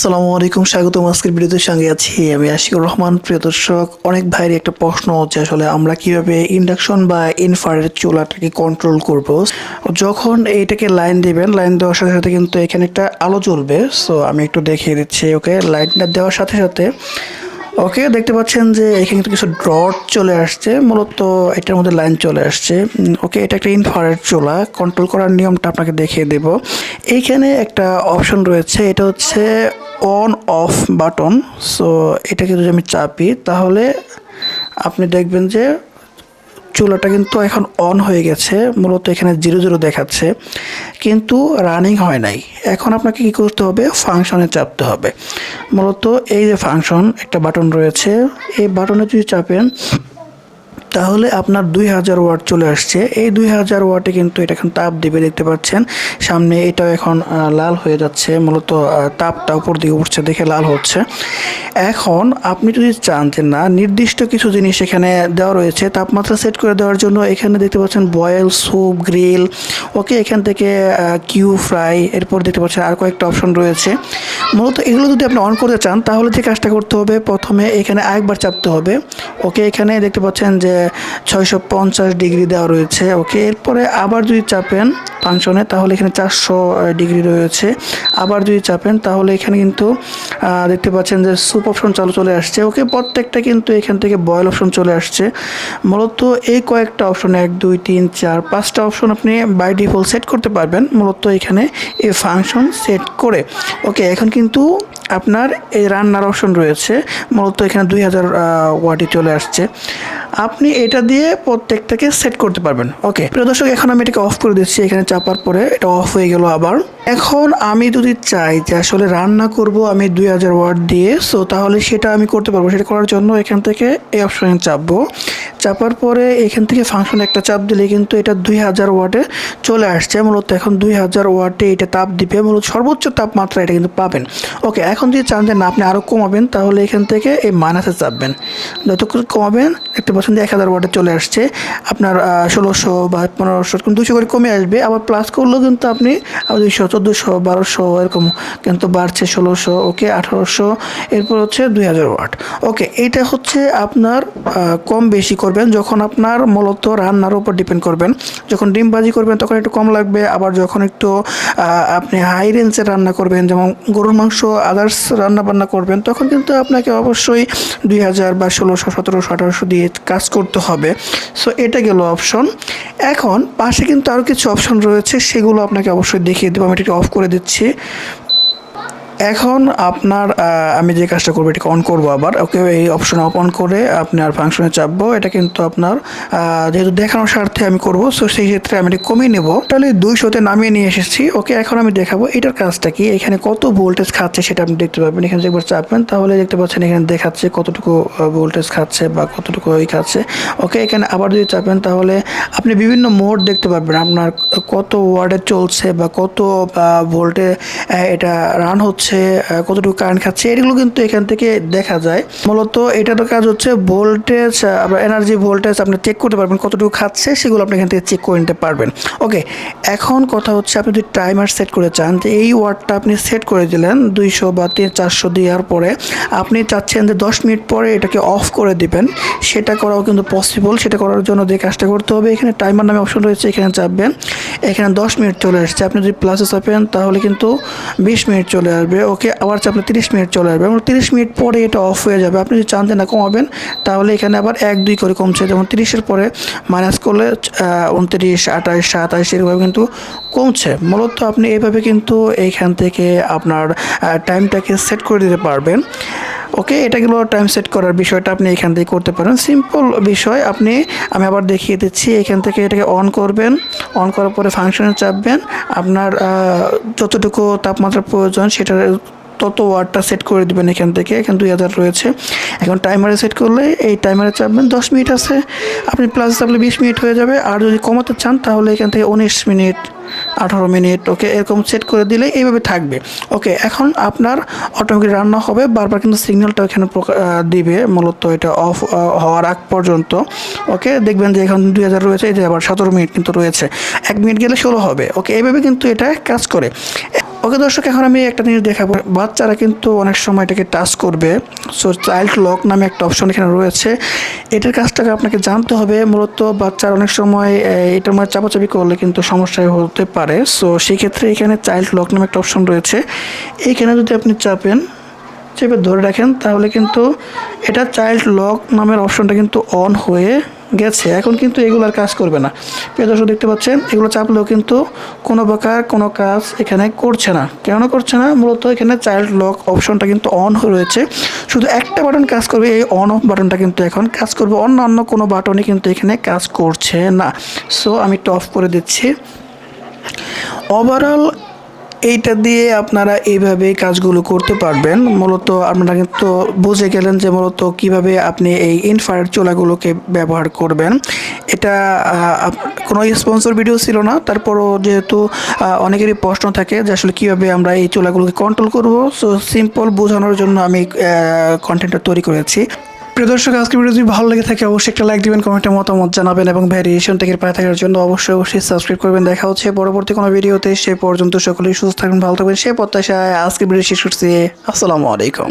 আসসালামু আলাইকুম, স্বাগতম আজকের ভিডিওতে সঙ্গে আছি আমি আশিকুর রহমান। প্রিয় দর্শক, অনেক ভাইয়ের একটা প্রশ্ন হচ্ছে আসলে আমরা কীভাবে ইন্ডাকশন বা ইনফারের চুলাটাকে কন্ট্রোল করব? যখন এইটাকে লাইন দিবেন লাইন দেওয়ার সাথে সাথে কিন্তু এখানে একটা আলো জ্বলবে। সো আমি একটু দেখিয়ে দিচ্ছি ওকে লাইনটা দেওয়ার সাথে সাথে ওকে, দেখতে পাচ্ছেন যে এখানে কিছু ড্রট চলে আসছে, মূলত এটার মধ্যে লাইন চলে আসছে। ওকে, এটা একটা ইনফ্রারেড চুলা কন্ট্রোল করার নিয়মটা আপনাকে দেখিয়ে দেব। এইখানে একটা অপশন রয়েছে, এটা হচ্ছে অন অফ বাটন সো এটাকে যদি আমি চাপি, তাহলে আপনি দেখবেন যে চুলাটা কিন্তু এখন অন হয়ে গেছে, মূলত এখানে জিরো জিরো দেখাচ্ছে। কিন্তু রানিং হয় নাই। এখন আপনাকে কি করতে হবে? ফাংশনে চাপতে হবে। মূলত এই যে ফাংশন একটা বাটন রয়েছে। এই বাটনে যদি চাপেন তাহলে আপনার দুই হাজার ওয়াট চলে আসছে। এই দুই হাজার ওয়াটে কিন্তু এটা এখন তাপ দিবে, দেখতে পাচ্ছেন। সামনে এটাও এখন লাল হয়ে যাচ্ছে। মূলত তাপটা উপর দিকে উঠছে, দেখে লাল হচ্ছে। এখন আপনি যদি চান যে না, নির্দিষ্ট কিছু জিনিস এখানে দেওয়া রয়েছে, তাপমাত্রা সেট করে দেওয়ার জন্য এখানে দেখতে পাচ্ছেন বয়েল, স্যুপ, গ্রিল, ওকে, এখান থেকে কিউ ফ্রাই, এরপর দেখতে পাচ্ছেন আর কয়েকটা অপশন রয়েছে। মূলত এগুলো যদি আপনি অন করতে চান, তাহলে যে কাজটা করতে হবে, প্রথমে এখানে আরেকবার চাপতে হবে। ওকে, এখানে দেখতে পাচ্ছেন যে ছয়শো পঞ্চাশ ডিগ্রি দেওয়া রয়েছে। ওকে, এরপরে আবার যদি চাপেন ফাংশনে, তাহলে এখানে চারশো ডিগ্রি রয়েছে। আবার যদি চাপেন, তাহলে এখানে কিন্তু দেখতে পাচ্ছেন যে সুপ অপশন চালু চলে আসছে। ওকে, প্রত্যেকটা কিন্তু এখান থেকে বয়েল অপশন চলে আসছে। মূলত এই কয়েকটা অপশন, এক, দুই, তিন, চার, পাঁচটা অপশন আপনি বাই ডিফল্ট সেট করতে পারবেন। মূলত এখানে এই ফাংশন সেট করে। ওকে, এখন কিন্তু আপনার এই রান্নার অপশন রয়েছে। মূলত এখানে দুই হাজার ওয়াটি চলে আসছে। আপনি এটা দিয়ে প্রত্যেকটাকে সেট করতে পারবেন। ওকে প্রিয় দর্শক, এখন আমি এটাকে অফ করে দিচ্ছি। এখানে চাপার পরে এটা অফ হয়ে গেল আবার। এখন আমি যদি চাই যে আসলে রান্না করব আমি দুই হাজার ওয়াট দিয়ে সো তাহলে সেটা আমি করতে পারব। সেটা করার জন্য এখান থেকে এই অপশনে চাপবো। চাপার পরে এখান থেকে ফাংশন একটা চাপ দিলে কিন্তু এটা দুই হাজার ওয়াটে চলে আসছে। মূলত এখন দুই হাজার ওয়াটে এটা তাপ দিবে। মূলত সর্বোচ্চ তাপমাত্রা এটা কিন্তু পাবেন। ওকে এখন যদি চান যে না, আপনি আরও কমাবেন, তাহলে এখান থেকে এই মাইনাসে চাপবেন। যতক্ষণ কমাবেন পাচ্ছেন যে এক হাজার ওয়াটে চলে আসছে। আপনার ষোলোশো বা পনেরোশো দুশো করে কমে আসবে। আবার প্লাস করলেও কিন্তু আপনি দুইশো চোদ্দোশো, বারোশো এরকম কিন্তু বাড়ছে ষোলোশো, ওকে আঠারোশো, এরপর হচ্ছে দুই হাজার ওয়াট। ওকে এইটা হচ্ছে আপনার কম বেশি করবেন যখন আপনার মূলত রান্নার উপর ডিপেন্ড করবেন। যখন ডিম ভাজি করবেন তখন একটু কম লাগবে, আবার যখন একটু আপনি হাই রেঞ্জের রান্না করবেন, যেমন গরুর মাংস আদার্স রান্না বান্না করবেন, তখন কিন্তু আপনাকে অবশ্যই দুই হাজার বা ষোলোশো, সতেরোশো, আঠারোশো দিয়ে কাজ করতে হবে। সো এটা গেল অপশন এখন পাশে কিন্তু আরও কিছু অপশন রয়েছে, সেগুলো আপনাকে অবশ্যই দেখিয়ে দেবো। আমি এটাকে অফ করে দিচ্ছি। এখন আপনার আমি যে কাজটা করব, এটাকে অন করব আবার। ওকে, এই অপশন অফ অন করে আপনার ফাংশনে চাপবো। এটা কিন্তু আপনার যেহেতু দেখানোর স্বার্থে আমি করব সো সেই ক্ষেত্রে আমি এটা কমিয়ে নেব। তাহলে দুইশোতে নামিয়ে নিয়ে এসেছি। ওকে, এখন আমি দেখাবো এটার কাজটা কি। এখানে কত ভোল্টেজ খাচ্ছে সেটা আপনি দেখতে পাবেন এখানে একবার চাপবেন, তাহলে দেখতে পাচ্ছেন এখানে দেখাচ্ছে কতটুকু ভোল্টেজ খাচ্ছে বা কতটুকু ওই খাচ্ছে। ওকে, এখানে আবার যদি চাপেন, তাহলে আপনি বিভিন্ন মোড দেখতে পারবেন। আপনার কত ওয়ার্ডে চলছে বা কত ভোল্টে এটা রান হচ্ছে। আহ, কতটুকু কারেন্ট খাচ্ছে এগুলো কিন্তু এখান থেকে দেখা যায়। মূলত এটার কাজ হচ্ছে ভোল্টেজ আপনার এনার্জি ভোল্টেজ আপনি চেক করতে পারবেন কতটুকু খাচ্ছে সেগুলো আপনি এখান থেকে চেক করে নিতে পারবেন। ওকে এখন কথা হচ্ছে আপনি যদি টাইমার সেট করে চান যে এই ওয়ার্ডটা আপনি সেট করে দিলেন দুইশো বা তিন চারশো দেওয়ার পরে আপনি চাচ্ছেন যে দশ মিনিট পরে এটাকে অফ করে দিবেন। সেটা করাও কিন্তু পসিবল সেটা করার জন্য যে কাজটা করতে হবে এখানে টাইমার নামে অপশন রয়েছে এখানে চাপবেন। এখানে দশ মিনিট চলে আসছে আপনি যদি প্লাসে চাপেন তাহলে কিন্তু বিশ মিনিট চলে আসবে। ওকে আবার চাপলে তিরিশ মিনিট চলে আসবে এবং তিরিশ মিনিট পরে এটা অফ হয়ে যাবে। আপনি যদি চান না কমাবেন, তাহলে এখানে আবার এক, দুই করে কমছে। যেমন তিরিশের পরে মাইনাস করলে উনত্রিশ, আঠাশ, সাতাশ এরকম কিন্তু কমছে। মূলত আপনি এইভাবে কিন্তু এইখান থেকে আপনার টাইমটাকে সেট করে দিতে পারবেন। ওকে এটা গেলো টাইম সেট করার বিষয়টা আপনি এখান থেকে করতে পারেন। সিম্পল বিষয়, আপনি, আমি আবার দেখিয়ে দিচ্ছি, এখান থেকে এটাকে অন করবেন। অন করার পরে ফাংশনে চাপবেন। আপনার যতটুকু তাপমাত্রা প্রয়োজন, সেটার তত ওয়ার্ডটা সেট করে দিবেন এখান থেকে। এখানে দুই হাজার রয়েছে। এখন টাইমারে সেট করলে এই টাইমারে চাপবেন। দশ মিনিট আছে। আপনি প্লাস চাপলে বিশ মিনিট হয়ে যাবে। আর যদি কমাতে চান, তাহলে এখান থেকে উনিশ মিনিট আঠারো মিনিট, ওকে এরকম সেট করে দিলে এইভাবে থাকবে। ওকে, এখন আপনার অটোমেটিক রান্না হবে, বারবার কিন্তু সিগন্যালটা এখানে দিবে, মূলত এটা অফ হওয়ার আগ পর্যন্ত। ওকে, দেখবেন যে এখন দুই হাজার রয়েছে, এই যে আবার সতেরো মিনিট কিন্তু রয়েছে। এক মিনিট গেলে ষোলো হবে। ওকে, এইভাবে কিন্তু এটা কাজ করে। ওকে দর্শক, এখন আমি একটা জিনিস দেখাবো। বাচ্চারা কিন্তু অনেক সময় এটাকে টাচ করবে। সো চাইল্ড লক নামে একটা অপশন এখানে রয়েছে। এটার কাজটাকে আপনাকে জানতে হবে। মূলত বাচ্চারা অনেক সময় এটার মধ্যে চাপাচাপি করলে কিন্তু সমস্যায় হতে পারে। সো সেই ক্ষেত্রে এখানে চাইল্ড লক নামে একটা অপশন রয়েছে। এইখানে যদি আপনি চাপেন, চেপে ধরে রাখেন, তাহলে কিন্তু এটা চাইল্ড লক নামের অপশনটা কিন্তু অন হয়ে গেছে। এখন কিন্তু এগুলো আর কাজ করবে না। প্রিয় দেখতে পাচ্ছেন, এগুলো চাপলেও কিন্তু কোনো প্রকার কোনো কাজ এখানে করছে না। কেন করছে না? মূলত এখানে চাইল্ড লক অপশনটা কিন্তু অন রয়েছে। শুধু একটা বাটন কাজ করবে, এই অন অফ বাটনটা কিন্তু এখন কাজ করবে। অন্য অন্য কোনো বাটনই কিন্তু এখানে কাজ করছে না। সো আমি অফ করে দিচ্ছি। ওভারঅল এইটা দিয়ে আপনারা এইভাবে কাজগুলো করতে পারবেন। মূলত আপনারা কিন্তু বুঝে গেলেন যে মূলত কীভাবে আপনি এই ইনফ্রারেড চোলাগুলোকে ব্যবহার করবেন। এটা কোনো স্পন্সর ভিডিও ছিল না। তারপরও যেহেতু অনেকেরই প্রশ্ন থাকে যে আসলে কীভাবে আমরা এই চোলাগুলোকে কন্ট্রোল করব। সো সিম্পল বোঝানোর জন্য আমি কন্টেন্টটা তৈরি করেছি। প্রিয় দর্শক আজকে ভিডিও যদি ভালো লেগে থাকে, অবশ্যই একটা লাইক দিবেন কমেন্টে মতামত জানাবেন এবং ভ্যারিয়েশন থেকে পায়ে থাকার জন্য অবশ্যই অবশ্যই সাবস্ক্রাইব করবেন। দেখা হচ্ছে পরবর্তী কোনো ভিডিওতে। সে পর্যন্ত সকলেই সুস্থ থাকবেন, ভালো থাকবেন। সে প্রত্যাশায় আজকে ভিডিও শেষ করছি। আসসালামু আলাইকুম।